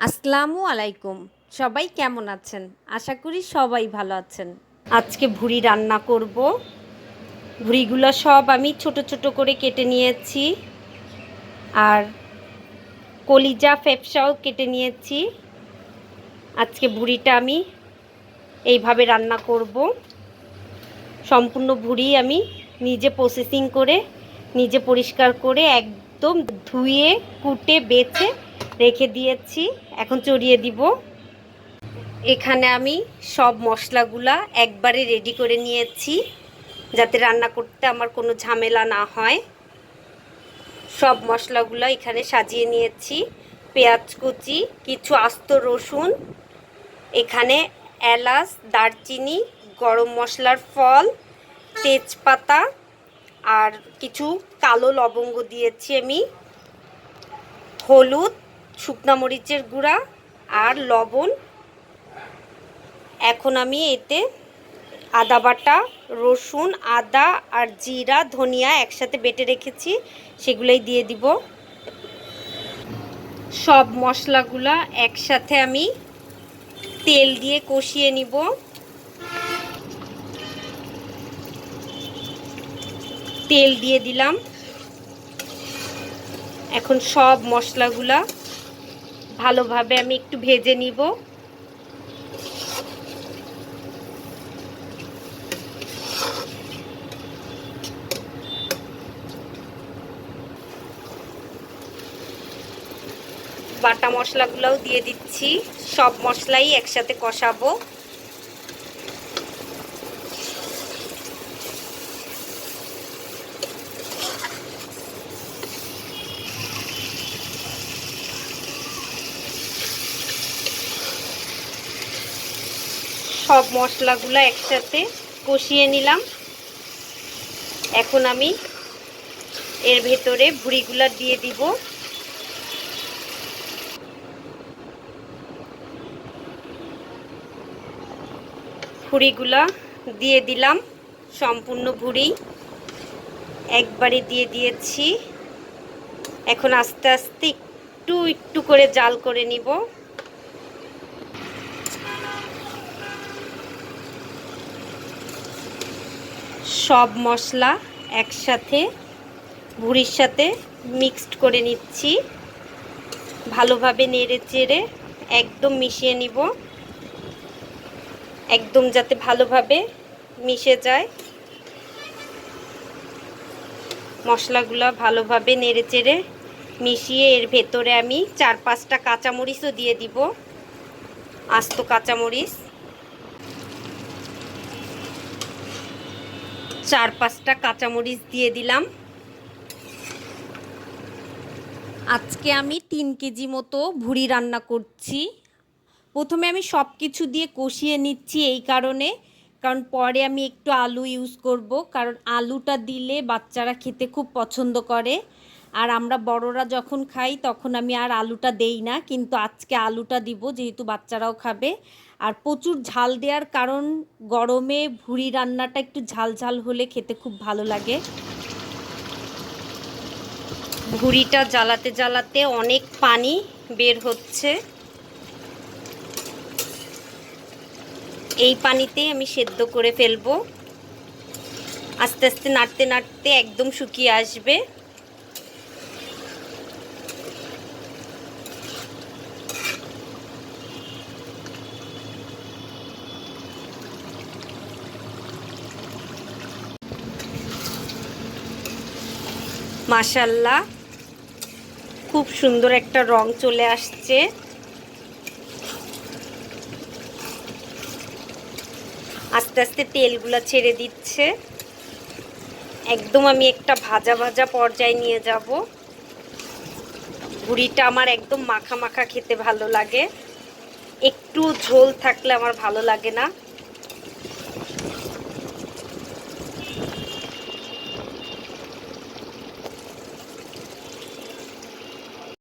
আসসালামু আলাইকুম। সবাই কেমন আছেন? আশা করি সবাই ভালো আছেন। আজকে ভুড়ি রান্না করব। ভুড়িগুলো সব আমি ছোট ছোট করে কেটে নিয়েছি। আর কলিজা ফেপসাও কেটে নিয়েছি। আজকে ভুড়িটা আমি এইভাবে রান্না করব। সম্পূর্ণ ভুড়ি আমি নিজে প্রসেসিং করে, নিজে পরিষ্কার করে একদম ধুয়ে, কুটে, বেছে রেখে দিয়েছি। এখন চড়িয়ে দিব। এখানে আমি সব মশলাগুলা একবারে রেডি করে নিয়েছি, যাতে রান্না করতে আমার কোনো ঝামেলা না হয়। সব মশলাগুলো এখানে সাজিয়ে নিয়েছি। পেঁয়াজ কুচি, কিছু আস্ত রসুন, এখানে এলাচ, দারচিনি, গরম মশলার ফল, তেজপাতা আর কিছু কালো লবঙ্গ দিয়েছি আমি। হলুদ শুকনা মরিচের গুঁড়া আর লবণ। এখন আমি এতে আদা বাটা, রসুন, আদা আর জিরা, ধনিয়া একসাথে বেটে রেখেছি, সেগুলোই দিয়ে দিব। সব মশলাগুলা একসাথে আমি তেল দিয়ে কষিয়ে নিব। তেল দিয়ে দিলাম। এখন সব মশলাগুলা ভালোভাবে আমি একটু ভেজে নিব। বাটা মশলাগুলোও দিয়ে দিচ্ছি। সব মশলাই একসাথে কষাবো। সব মশলাগুলো একসাথে কষিয়ে নিলাম। এখন আমি এর ভেতরে ভুড়িগুলা দিয়ে দিব। ভুড়িগুলা দিয়ে দিলাম, সম্পূর্ণ ভুড়ি। একবারে দিয়ে দিয়েছি। এখন আস্তে আস্তে একটু একটু করে জাল করে নিব। সব মশলা একসাথে, ভুড়ির সাথে মিক্সড করে নিচ্ছি। ভালোভাবে নেড়ে চেড়ে একদম মিশিয়ে নিব। একদম যাতে ভালোভাবে মিশে যায়। মশলাগুলো ভালোভাবে নেড়ে চেড়ে মিশিয়ে এর ভেতরে আমি চার পাঁচটা কাঁচামরিচও দিয়ে দিব। আস্ত কাঁচামরিচ। চার পাঁচটা কাঁচামরিচ দিয়ে দিলাম। আজকে আমি তিন কেজি মতো ভুড়ি রান্না করছি। প্রথমে আমি সব কিছু দিয়ে কষিয়ে নিচ্ছি এই কারণে, কারণ পরে আমি একটু আলু ইউজ করব, কারণ আলুটা দিলে বাচ্চারা খেতে খুব পছন্দ করে। আর আমরা বড়রা যখন খাই, তখন আমি আর আলুটা দেই না, কিন্তু আজকে আলুটা দিব যেহেতু বাচ্চারাও খাবে। আর প্রচুর ঝাল দেওয়ার কারণ, গরমে ভুড়ি রান্নাটা একটু ঝাল ঝাল হলে খেতে খুব ভালো লাগে। ভুড়িটা জ্বালাতে জ্বালাতে অনেক পানি বের হচ্ছে। এই পানিতেই আমি সেদ্ধ করে ফেলব। আস্তে আস্তে নাড়তে নাড়তে একদম শুকিয়ে আসবে। মাশাল্লাহ খুব সুন্দর একটা রং চলে আসছে। আস্তে আস্তে তেলগুলো ছেড়ে দিচ্ছে। একদম আমি একটা ভাজা ভাজা পর্যায়ে নিয়ে যাব। ভুড়িটা আমার একদম মাখা মাখা খেতে ভালো লাগে। একটু ঝোল থাকলে আমার ভালো লাগে না।